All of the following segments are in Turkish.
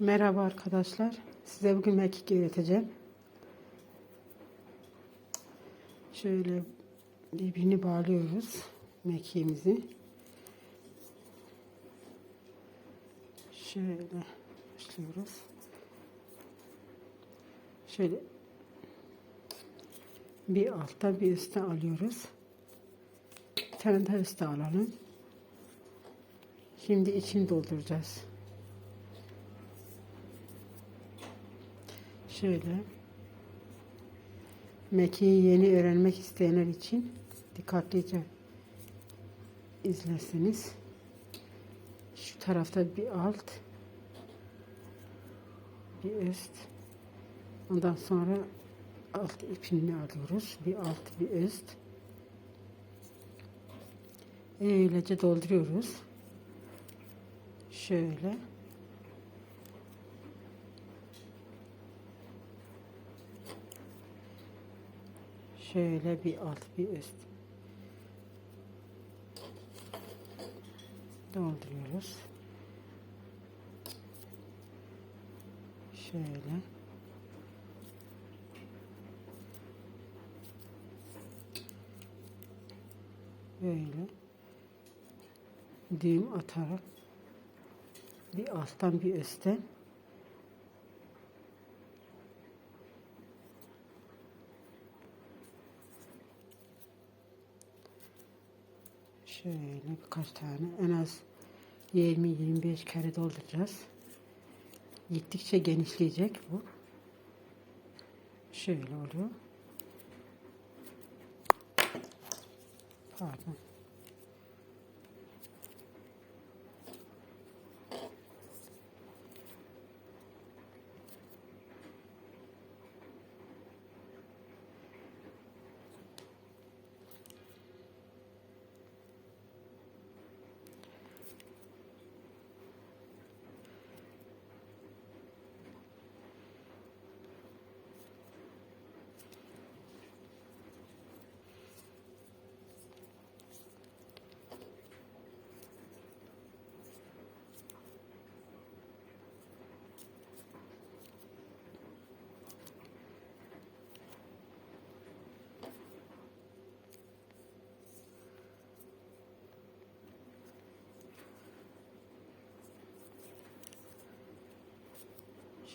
Merhaba arkadaşlar. Size bugün mekik öğreteceğim. Şöyle birbirini bağlıyoruz mekiğimizi. Şöyle başlıyoruz. Şöyle bir altta bir üstte alıyoruz. Bir tane daha üstte alalım. Şimdi içini dolduracağız. Şöyle. Mekiği yeni öğrenmek isteyenler için dikkatlice izlerseniz. Şu tarafta bir alt, bir üst. Ondan sonra alt ipini alıyoruz. Bir alt, bir üst. Öylece dolduruyoruz. Şöyle. Şöyle bir alt bir üst. Dolduruyoruz. Şöyle. Böyle. Düğüm atarak bir alttan bir üstten Şöyle birkaç tane en az 20-25 kere dolduracağız. Gittikçe genişleyecek bu. Şöyle oluyor. Pardon.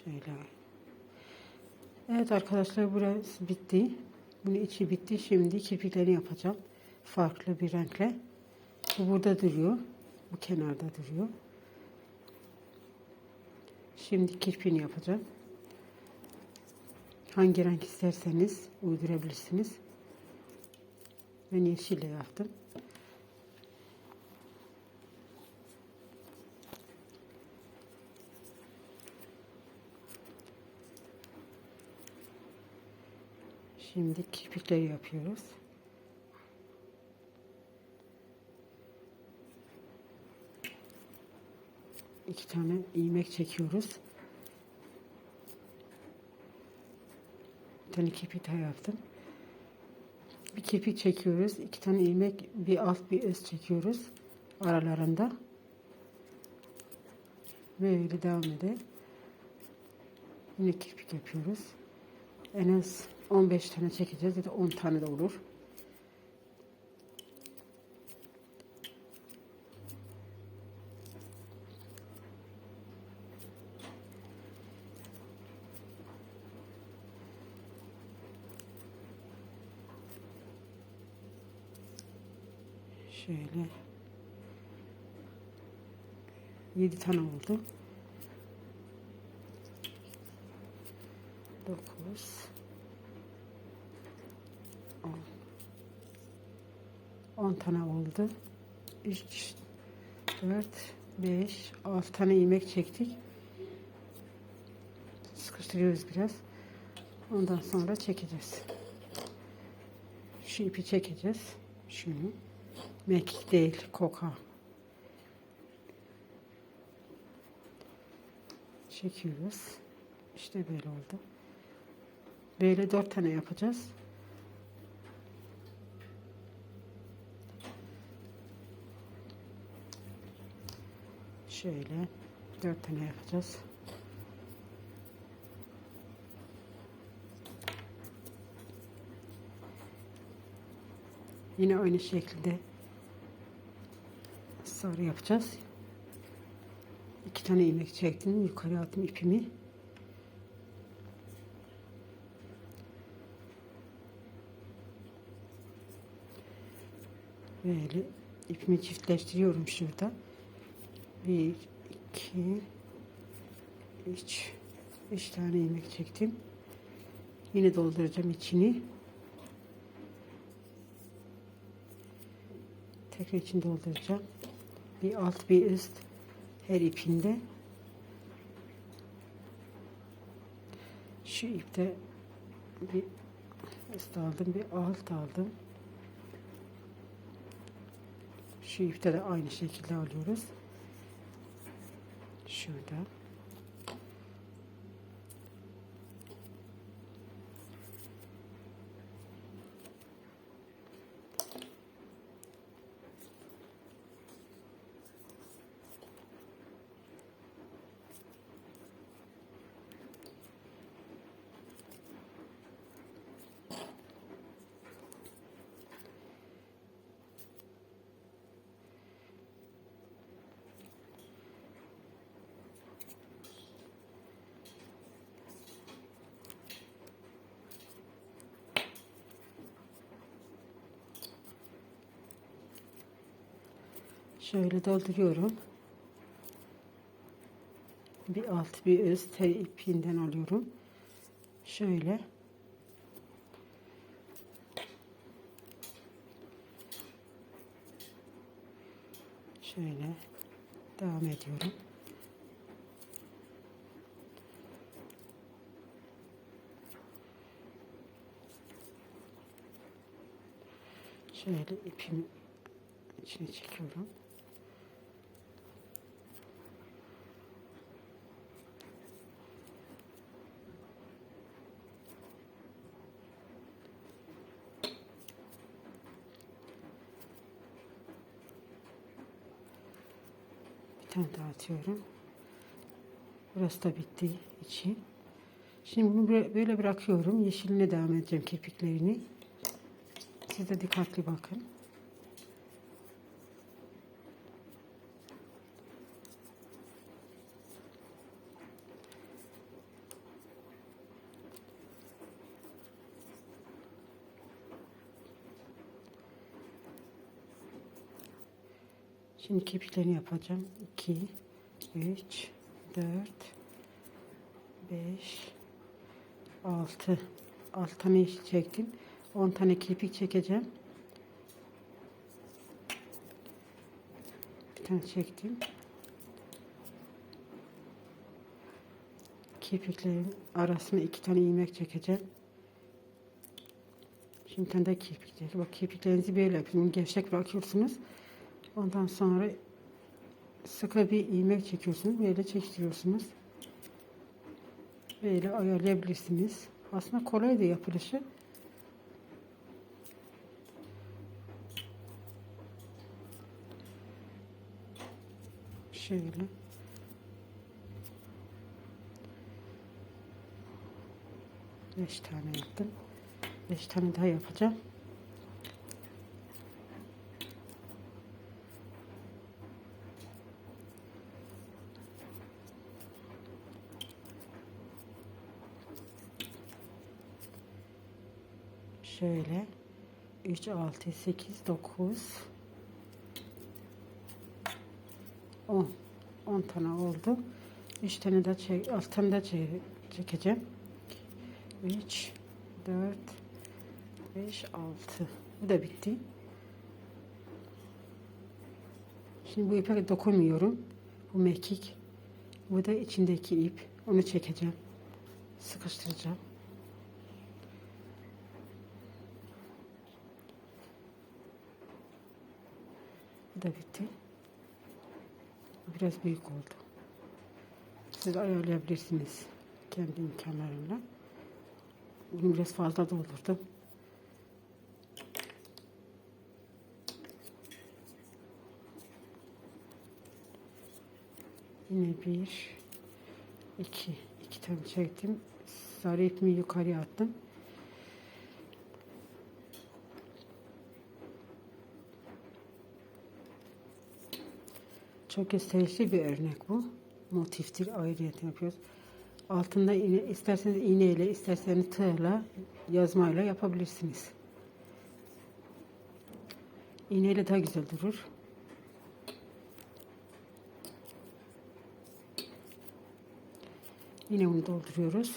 Şöyle. Evet arkadaşlar burası bitti. Bunun içi bitti. Şimdi kirpiklerini yapacağım. Farklı bir renkle. Bu burada duruyor. Bu kenarda duruyor. Şimdi kirpiğini yapacağım. Hangi renk isterseniz uydurabilirsiniz. Ben yeşille yaptım. Şimdi kirpikleri yapıyoruz. İki tane ilmek çekiyoruz. Bir tane kirpik daha yaptım. Bir kirpik çekiyoruz. iki tane ilmek bir alt bir üst çekiyoruz. Aralarında. Böyle devam edelim. Yine kirpik yapıyoruz. En az 15 tane çekeceğiz ya da 10 tane de olur. Şöyle 7 tane oldu. 9 10 tane oldu. 3 4 5 6 tane ilmek çektik. Sıkıştırıyoruz biraz. Ondan sonra çekeceğiz. Şu ipi çekeceğiz. Şunu. Mekik değil, koka. Çekiyoruz. İşte böyle oldu. Böyle dört tane yapacağız. şöyle dört tane yapacağız. Yine aynı şekilde sarı yapacağız. İki tane ilmek çektim. Yukarı attım ipimi. Böyle ipimi çiftleştiriyorum şurada. Bir, iki, üç, üç tane ilmek çektim. Yine dolduracağım içini. Tekrar içini dolduracağım. Bir alt bir üst her ipinde. Şu ipte bir üst aldım, bir alt aldım. Şu ipte de aynı şekilde alıyoruz. Şurada. Şöyle dolduruyorum. Bir alt bir üst her ipinden alıyorum. Şöyle. Şöyle devam ediyorum. Şöyle ipimi içine çekiyorum. Tane daha atıyorum. Burası da bitti içi. Şimdi bunu böyle- bırakıyorum. Yeşiline devam edeceğim kirpiklerini. Siz de dikkatli bakın. Şimdi kirpiklerini yapacağım. 2, 3, 4, 5, 6. 6 tane yeşil çektim. 10 tane kirpik çekeceğim. Bir tane çektim. Kirpiklerin arasına iki tane ilmek çekeceğim. Şimdi tane de kirpik çek. Bak kirpiklerinizi böyle yapın. Gevşek bırakıyorsunuz. Ondan sonra sıkı bir ilmek çekiyorsunuz. Böyle çektiriyorsunuz. Böyle ayarlayabilirsiniz. Aslında kolay da yapılışı. Şöyle. Beş tane yaptım. Beş tane daha yapacağım. Şöyle 3, 6, 8, 9 10 10 tane oldu. 3 tane de çek, 6 tane çek, çekeceğim. 3 4 5 6 Bu da bitti. Şimdi bu ipe dokunmuyorum. Bu mekik. Bu da içindeki ip. Onu çekeceğim. Sıkıştıracağım. Bu da bitti. Biraz büyük oldu. Siz ayarlayabilirsiniz kendi imkanlarıyla. Bunu biraz fazla doldurdum. Yine bir, iki, iki tane çektim. Sarı ipimi yukarıya attım. Çok gösterişli bir örnek bu. Motiftir. Ayrıyet yapıyoruz. Altında iğne, isterseniz iğneyle, isterseniz tığla, yazmayla yapabilirsiniz. İğneyle daha güzel durur. Yine bunu dolduruyoruz.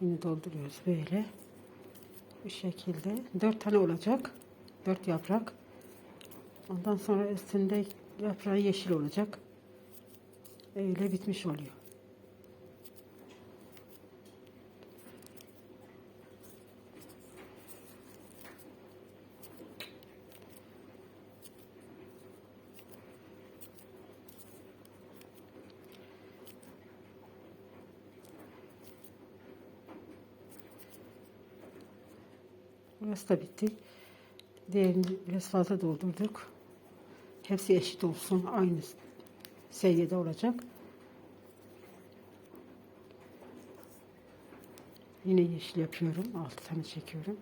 Yine dolduruyoruz böyle. Bu şekilde. Dört tane olacak. Dört yaprak. Ondan sonra üstünde yaprağı yeşil olacak. Öyle bitmiş oluyor. Burası da bitti. Diğerini biraz fazla doldurduk. Hepsi eşit olsun. Aynı seviyede olacak. Yine yeşil yapıyorum. 6 tane çekiyorum.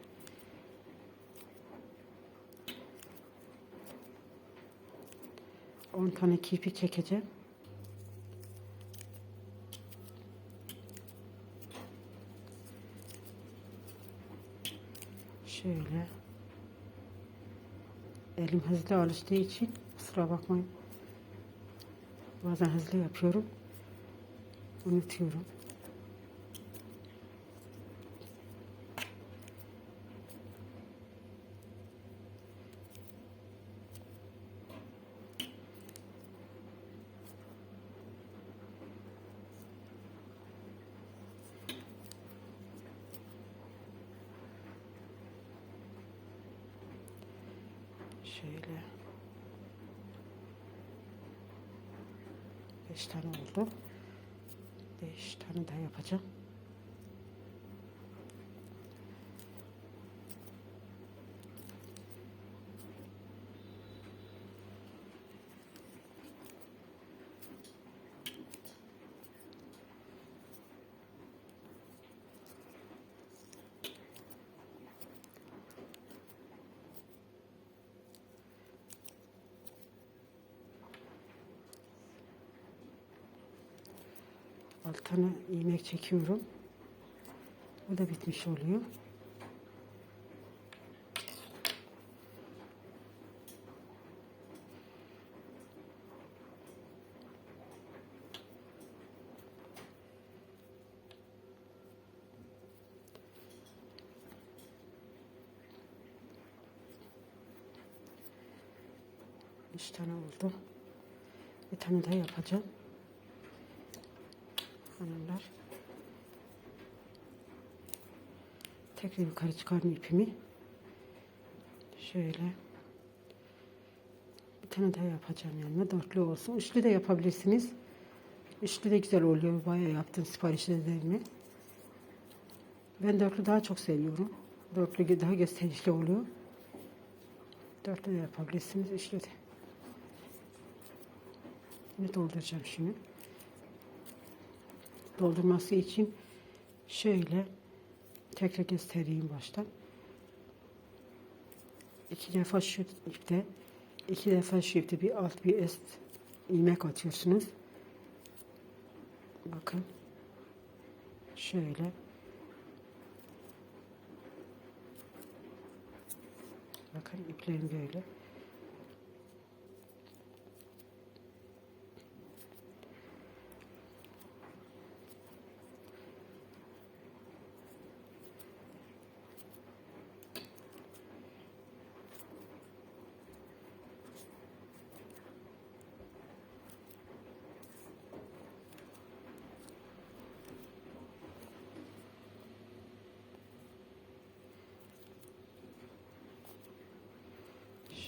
On tane kirpik çekeceğim. Şöyle. Elim hızlı alıştığı için kusura bakmayın. Bazen hızlı yapıyorum. Unutuyorum. Şöyle. Beş tane oldu. Beş tane daha yapacağım. Altına ilmek çekiyorum. Bu da bitmiş oluyor. Üç tane oldu. Bir tane daha yapacağım hanımlar. Tekrar yukarı çıkardım ipimi. Şöyle. Bir tane daha yapacağım yanına. Dörtlü olsun. Üçlü de yapabilirsiniz. Üçlü de güzel oluyor. Bayağı yaptım siparişlerimi. Ben dörtlü daha çok seviyorum. Dörtlü daha gösterişli oluyor. Dörtlü de yapabilirsiniz. Üçlü de. Ne dolduracağım şimdi doldurması için şöyle tekrar göstereyim baştan. iki defa şu ipte iki defa şu ipte bir alt bir üst ilmek atıyorsunuz. Bakın. Şöyle. Bakın iplerim böyle.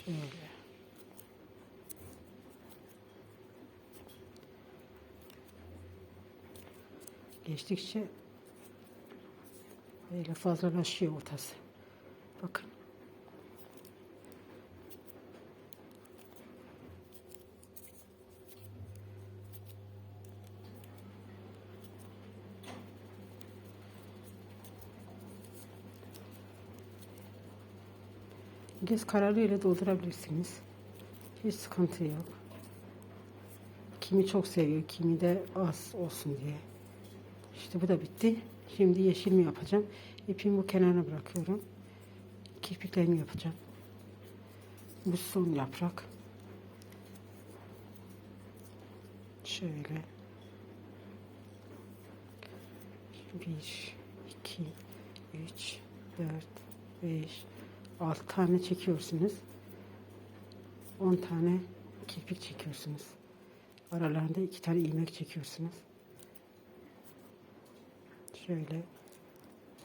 Şöyle. Geçtikçe böyle fazlalaşıyor ortası. Bakın. Göz kararı ile doldurabilirsiniz. Hiç sıkıntı yok. Kimi çok seviyor, kimi de az olsun diye. İşte bu da bitti. Şimdi yeşil mi yapacağım? İpimi bu kenara bırakıyorum. Kirpiklerimi yapacağım. Bu son yaprak. Şöyle. Bir, iki, üç, dört, beş, altı tane çekiyorsunuz. On tane kirpik çekiyorsunuz. Aralarında iki tane ilmek çekiyorsunuz. Şöyle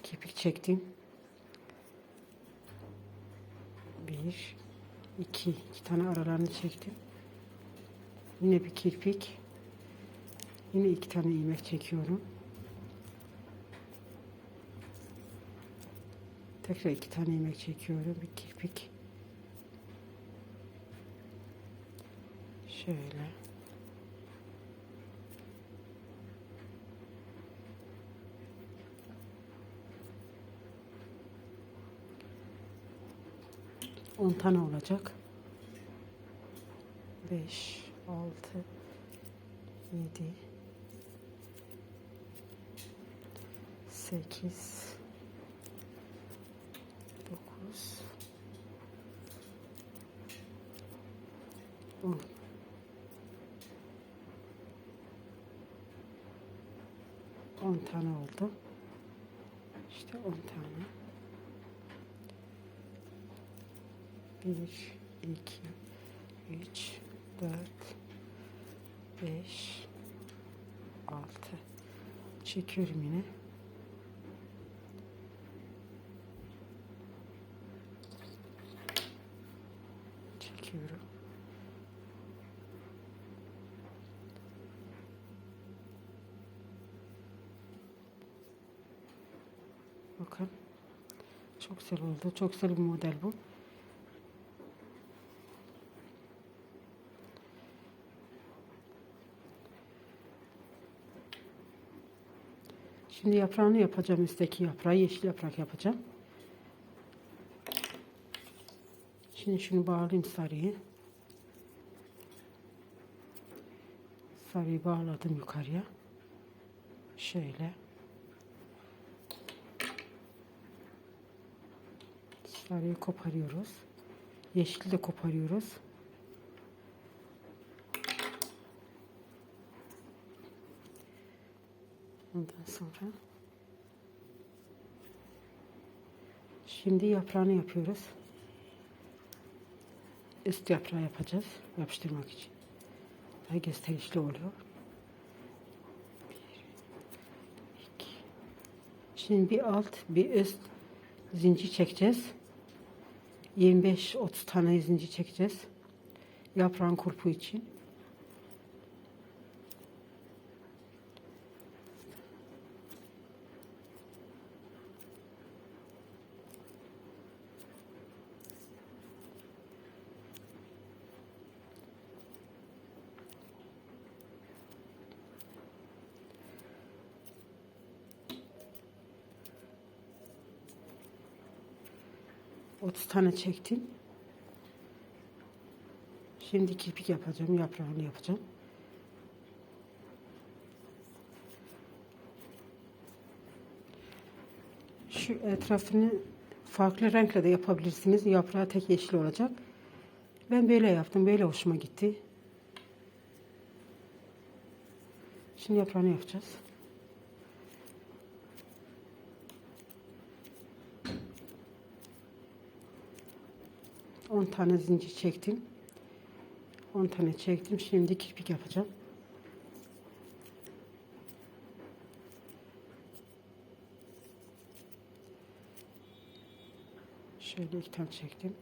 kirpik çektim. Bir, iki, iki tane aralarını çektim. Yine bir kirpik. Yine iki tane ilmek çekiyorum. Tekrar iki tane ilmek çekiyorum. Bir kirpik. Şöyle. On tane olacak. Beş, altı, yedi, sekiz, on. On tane oldu. İşte on tane. Bir, iki, üç, dört, beş, altı. Çekiyorum yine. Çekiyorum. Bakın. Çok güzel oldu. Çok güzel bir model bu. Şimdi yaprağını yapacağım. Üstteki yaprağı yeşil yaprak yapacağım. Şimdi şunu bağlayayım sarıyı. Sarıyı bağladım yukarıya. Şöyle. Sarıyı koparıyoruz. Yeşili de koparıyoruz. Ondan sonra şimdi yaprağını yapıyoruz. Üst yaprağı yapacağız yapıştırmak için. Daha gösterişli oluyor. Şimdi bir alt bir üst zincir çekeceğiz. 25-30 tane zincir çekeceğiz. Yaprağın kurpu için. Otuz tane çektim. Şimdi kirpik yapacağım. Yaprağını yapacağım. Şu etrafını farklı renkle de yapabilirsiniz. Yaprağı tek yeşil olacak. Ben böyle yaptım. Böyle hoşuma gitti. Şimdi yaprağını yapacağız. On tane zincir çektim. 10 tane çektim. Şimdi kirpik yapacağım. Şöyle iki tane çektim.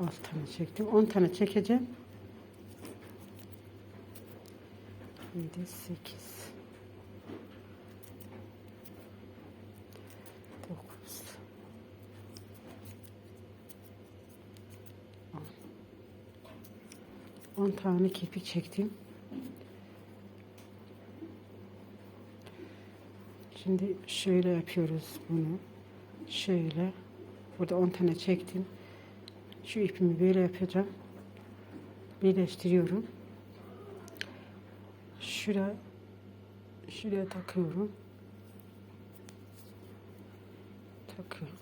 6 tane çektim. 10 tane çekeceğim. 7, 8, 9, 10. 10 tane kirpik çektim. Şimdi şöyle yapıyoruz bunu. Şöyle. Burada 10 tane çektim. Şu ipimi böyle yapacağım. Birleştiriyorum. Şuraya şuraya takıyorum. Takıyorum.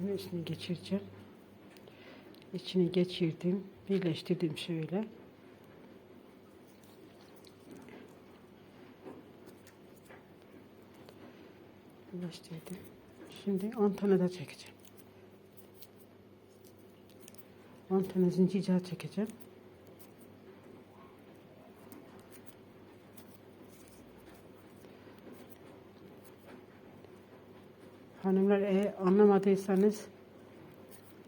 Bunu içine geçireceğim. İçine geçirdim. Birleştirdim şöyle. Birleştirdim. Şimdi 10 tane daha çekeceğim. 10 tane zincir daha çekeceğim. Hanımlar eğer anlamadıysanız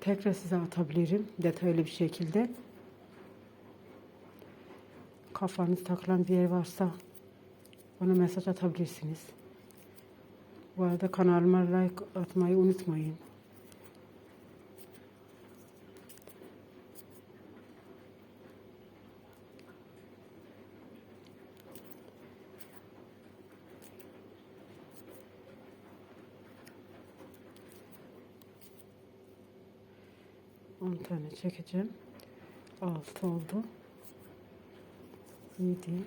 tekrar size atabilirim detaylı bir şekilde. Kafanız takılan bir yer varsa bana mesaj atabilirsiniz. Bu arada kanalıma like atmayı unutmayın. On tane çekeceğim. Altı oldu. Yedi.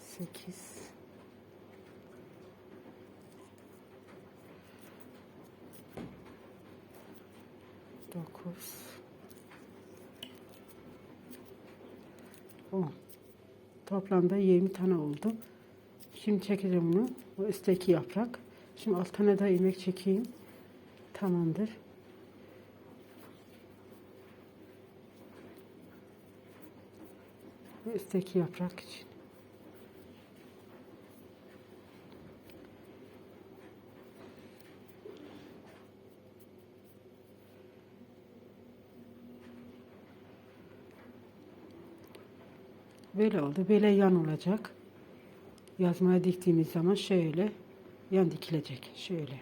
Sekiz. Dokuz. On. Toplamda 20 tane oldu. Şimdi çekeceğim bunu. Bu üstteki yaprak. Şimdi alt tane daha ilmek çekeyim. Tamamdır. Üstteki yaprak için. Böyle oldu. Böyle yan olacak. Yazmaya diktiğimiz zaman şöyle yan dikilecek. Şöyle.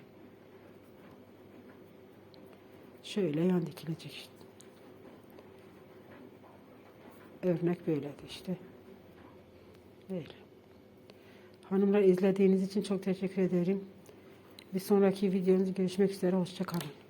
Şöyle yan dikilecek. Örnek böyledi işte. Böyle. Hanımlar izlediğiniz için çok teşekkür ederim. Bir sonraki videomuzda görüşmek üzere. Hoşçakalın.